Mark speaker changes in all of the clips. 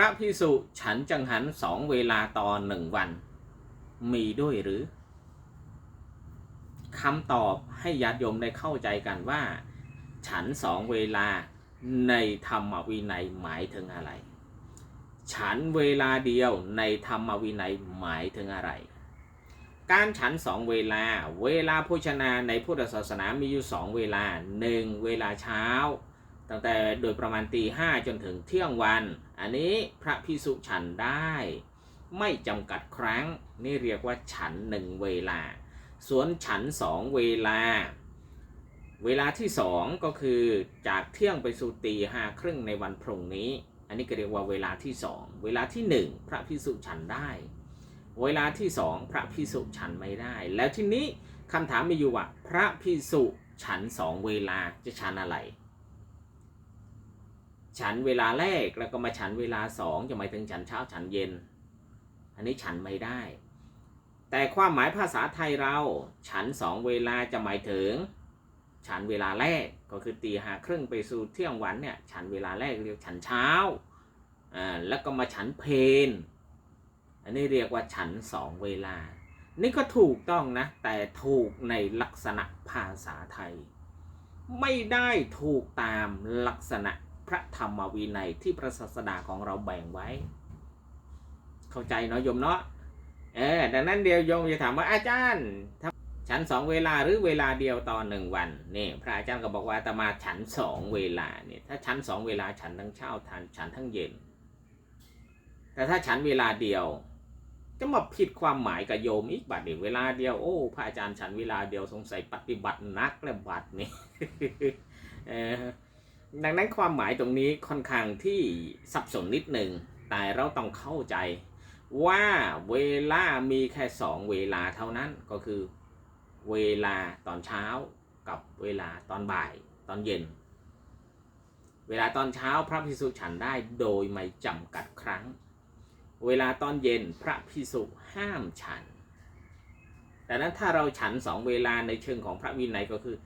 Speaker 1: พระพิสุฉันจังหันสองเวลาต่อหนึ่งวัน มีด้วยหรือคำตอบให้ญาติโยมได้เข้าใจกันว่า ฉันสองเวลาในธรรมวินัยหมายถึงอะไร ฉันเวลาเดียวในธรรมวินัยหมายถึงอะไร การฉันสองเวลา เวลาโภชนาในพุทธศาสนามีอยู่สองเวลาหนึ่งเวลาเช้า ตั้งแต่โดยประมาณตีห้าจนถึงเที่ยงวัน อันนี้พระพิสุฉันได้ ไม่จำกัดครั้ง นี่เรียกว่าฉันหนึ่งเวลา ส่วนฉันสองเวลา เวลาที่สองก็คือจากเที่ยงไปสู่ตีห้าครึ่งในวันพรุ่งนี้ อันนี้ก็เรียกว่าเวลาที่สองเวลาที่หนึ่งพระพิสุฉันได้ เวลาที่สองพระพิสุฉันไม่ได้ แล้วทีนี้คำถามมีอยู่ว่าพระพิสุฉันสองเวลาจะฉันอะไร ฉันเวลาแรกแล้วก็มาฉันเวลาสองจะหมายถึงฉันเช้าฉันเย็น อันนี้ฉันไม่ได้ แต่ความหมายภาษาไทยเรา ฉันสองเวลาจะหมายถึง ฉันเวลาแรกก็คือตีห้าครึ่งไปสู่เที่ยงวันเนี่ยฉันเวลาแรกเรียกฉันเช้าอ่าแล้วก็มาฉันเพนอันนี้เรียกว่าฉันสองเวลา นี่ก็ถูกต้องนะ แต่ถูกในลักษณะภาษาไทย ไม่ได้ถูกตามลักษณะ พระธรรมวินัยที่พระศาสดาของเราแบ่งไว้ เข้าใจเนาะโยมเนาะเออดังนั้นเดียวโยมจะถามว่าอาจารย์ฉันสองเวลาหรือเวลาเดียวต่อหนึ่งวันนี่พระอาจารย์ก็บอกว่าอาตมาฉันสองเวลาเนี่ยถ้าฉันสองเวลาฉันทั้งเช้าทันฉันทั้งเย็น แต่ถ้าฉันเวลาเดียว จะมาผิดความหมายกับโยมอีกบัดเดียวเวลาเดียวโอ้พระอาจารย์ฉันเวลาเดียวสงสัยปฏิบัตินักและบัดนี่เออ ดังนั้นความหมายตรงนี้ค่อนข้างที่สับสนนิดหนึ่ง แต่เราต้องเข้าใจว่าเวลามีแค่สองเวลาเท่านั้นก็คือเวลาตอนเช้ากับเวลาตอนบ่ายตอนเย็น เวลาตอนเช้าพระพิสุฉันได้โดยไม่จำกัดครั้ง เวลาตอนเย็นพระพิสุห้ามฉัน แต่นั้นถ้าเราฉันสองเวลาในเชิงของพระวินัยก็คือ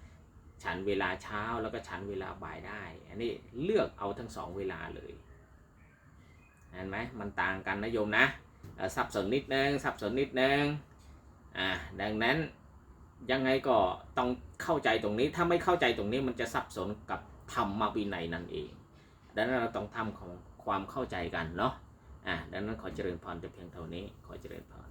Speaker 1: ฉันเวลาเช้าแล้วก็ฉันเวลาบ่ายได้ อันนี้เลือกเอาทั้งสองเวลาเลยเห็นไหมมันต่างกันนะโยมนะสับสนนิดนึงสับสนนิดนึงอ่าดังนั้นยังไงก็ต้องเข้าใจตรงนี้ถ้าไม่เข้าใจตรงนี้มันจะสับสนกับธรรมวินัยนั่นเอง ดังนั้นเราต้องทำของความเข้าใจกันเนาะอ่าดังนั้นขอเจริญพรแต่เพียงเท่านี้ขอเจริญพร